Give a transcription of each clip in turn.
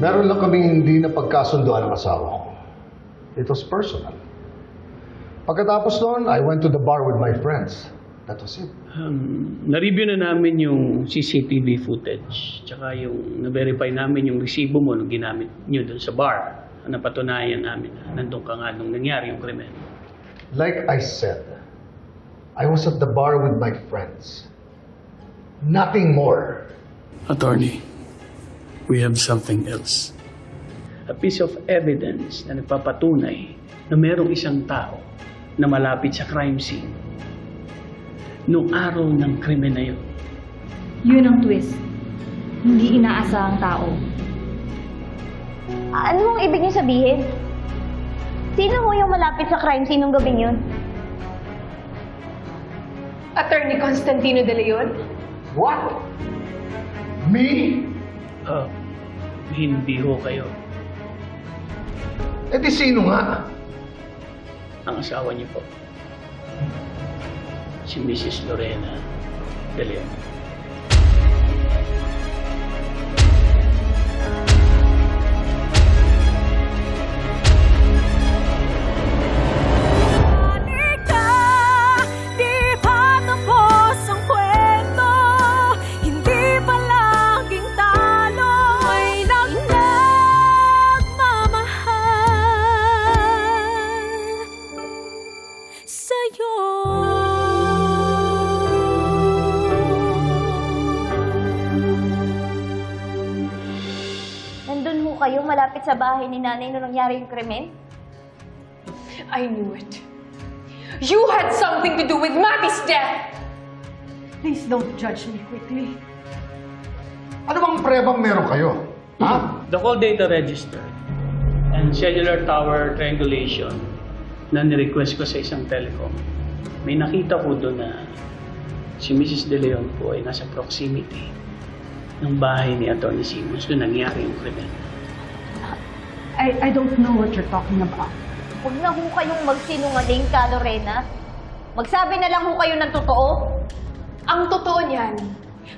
Meron lang kaming hindi na pagkasunduan ng asawa ko. It was personal. Pagkatapos noon, I went to the bar with my friends. That was it. Um, na-review na namin yung CCTV footage. Tsaka yung na-verify namin yung resibo mo nung ginamit nyo dun sa bar. Napatunayan namin na nandun ka nga nung nangyari yung krimen. Like I said, I was at the bar with my friends. Nothing more. Attorney, we have something else. A piece of evidence na nagpapatunay na merong isang tao na malapit sa crime scene noong araw ng krimen na yun. Yun ang twist. Hindi inaasahang tao. Ano mong ibig niyo sabihin? Sino ho yung malapit sa crime scene nung gabing yun? Attorney Constantino De Leon? What? Me? Ah, hindi ho kayo. Eh di sino nga? Ang asawa niyo po. Si Mrs. Lorena De kayo malapit sa bahay ni nanay nung nangyari yung krimen? I knew it. You had something to do with Matty's death! Please don't judge me quickly. Ano bang prebang meron kayo? Ha? The call data register and cellular tower triangulation na nirequest ko sa isang telecom. May nakita ko doon na si Mrs. De Leon po ay nasa proximity ng bahay ni Atty. Simmons doon nangyari yung krimen. I, I don't know what you're talking about. Huwag na ho kayong magsinungaling ka, Lorena. Magsabi na lang ho kayo ng totoo. Ang totoo niyan,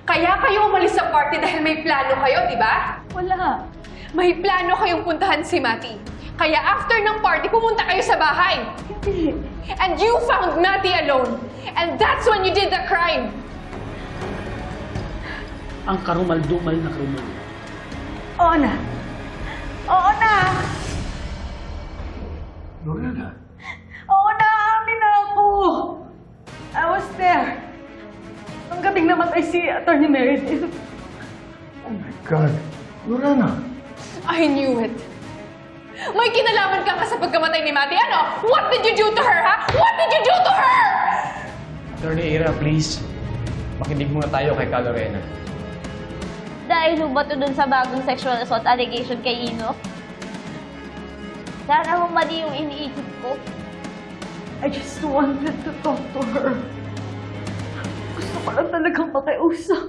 kaya kayo umalis sa party dahil may plano kayo, di ba? Wala. May plano kayong puntahan si Matty. Kaya after ng party, pumunta kayo sa bahay. Hindi. And you found Matty alone. And that's when you did the crime. Ang karumal-dumal na krimen. Oo na. Lorena. Oo na, amin na ako. I was there. Nung gabing namatay si Attorney Meredith. Oh my God. Lorena. I knew it. May kinalaman ka nga sa pagkamatay ni Matty. Ano? What did you do to her, ha? What did you do to her? Attorney Ira, please. Makinig muna tayo kay Calorena. Dahil ho ba to dun sa bagong sexual assault allegation kay Ino? Sana ho mali yung iniisip ko. I just wanted to talk to her. Gusto ko lang talagang makiusap.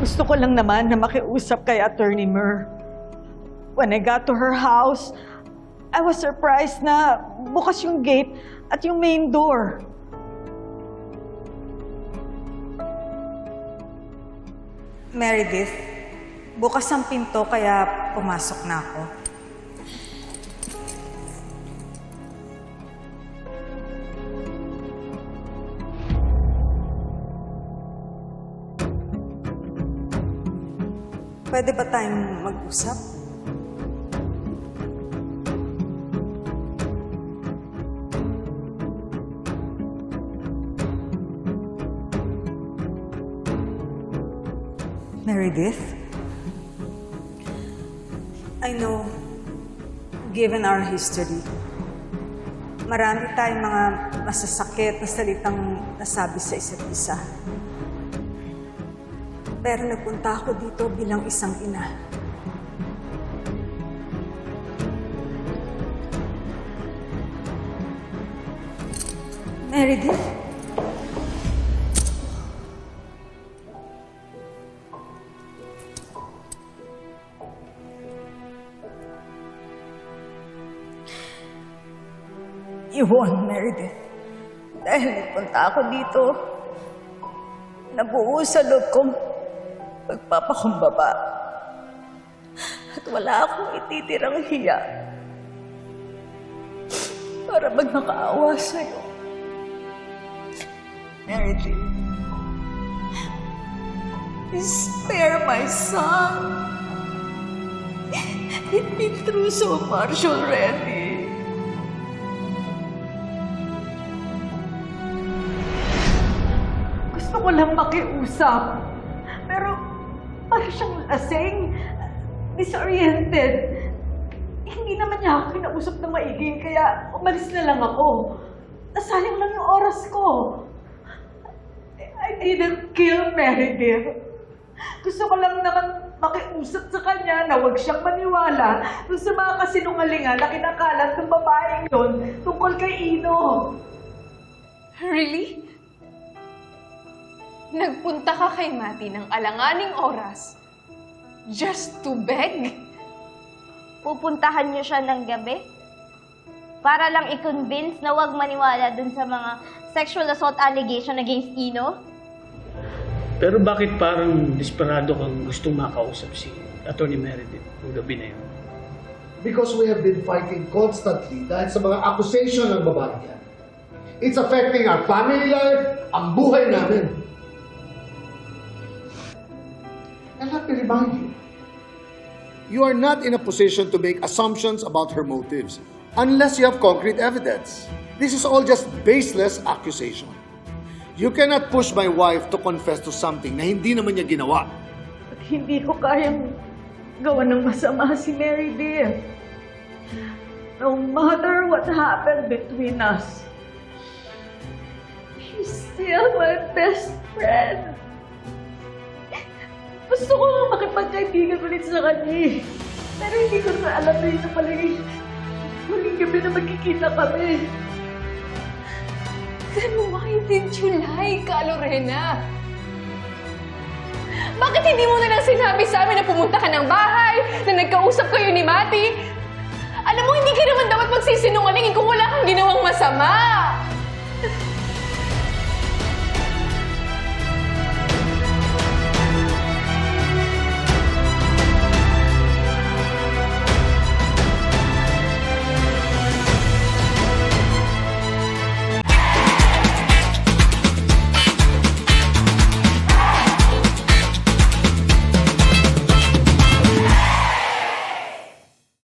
Gusto ko lang naman na makiusap kay Attorney Mer. When I got to her house, I was surprised na bukas yung gate at yung main door. Meredith, bukas ang pinto kaya pumasok na ako. Pwede ba tayong mag-usap? Meredith? I know, given our history, marami tayong mga masasakit na salitang nasabi sa isa't isa. Pero nagpunta ako dito bilang isang ina. Meredith? Yvonne Meredith. Dahil nagpunta ako dito, nabuo sa loob kong pagpapakumbaba. At wala akong ititirang hiya para magmakaawa sa'yo. Mary Jane, spare my son. He's been through so much already. Gusto ko lang makiusap. Siyang lasing, disoriented. Hindi naman niya ako kinausap na maigi, kaya umalis na lang ako. Nasayang lang yung oras ko. I didn't kill Meredith. Gusto ko lang naman makiusap sa kanya na huwag siyang maniwala dun sa mga kasinungalingan na kinakalat ng babaeng yon tungkol kay Ino. Really? Nagpunta ka kay Mati ng alanganing oras just to beg? Pupuntahan niyo siya ng gabi? Para lang i-convince na huwag maniwala dun sa mga sexual assault allegation against Ino? Pero bakit parang desperado kang gustong makausap si Attorney Meredith ng gabi na yun? Because we have been fighting constantly dahil sa mga accusation ng babae yan. It's affecting our family life, ang buhay namin. And let me remind you, you are not in a position to make assumptions about her motives unless you have concrete evidence. This is all just baseless accusation. You cannot push my wife to confess to something na hindi naman niya ginawa. At hindi ko kayang gawa ng masama si Mary Dear. No matter what happened between us, she's still my best friend. Gusto ko nga makipagkaibigan ulit sa kanya eh. Pero hindi ko na alam na yun na pala yung huling gabi na magkikita kami. Then why did you lie, Ka Lorena? Bakit hindi mo na lang sinabi sa amin na pumunta ka ng bahay, na nagkausap kayo ni Mati? Alam mo, hindi ka naman dapat magsisinungaling kung wala kang ginawang masama.